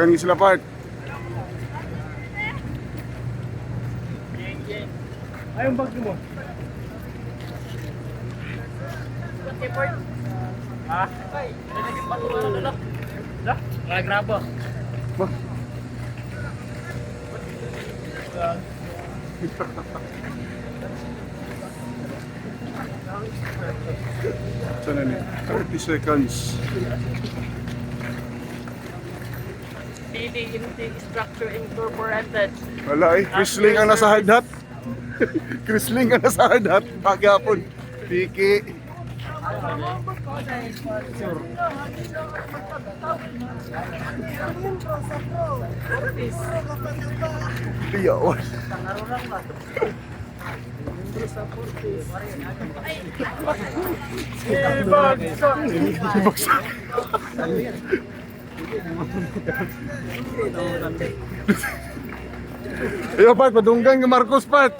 Kani sila part. Ay, yung bag mo. Ha? Dah? Nggak kenapa? Bah. Sana ni 30 seconds. PD intake structure incorporated. Wala eh, Crisling ang nasa hardhat. Crisling ang nasa hardhat. Pagyapon. Piki. Iyawan. Bagsak. Ayo, Pat, padunggan ka Marcos, Pat.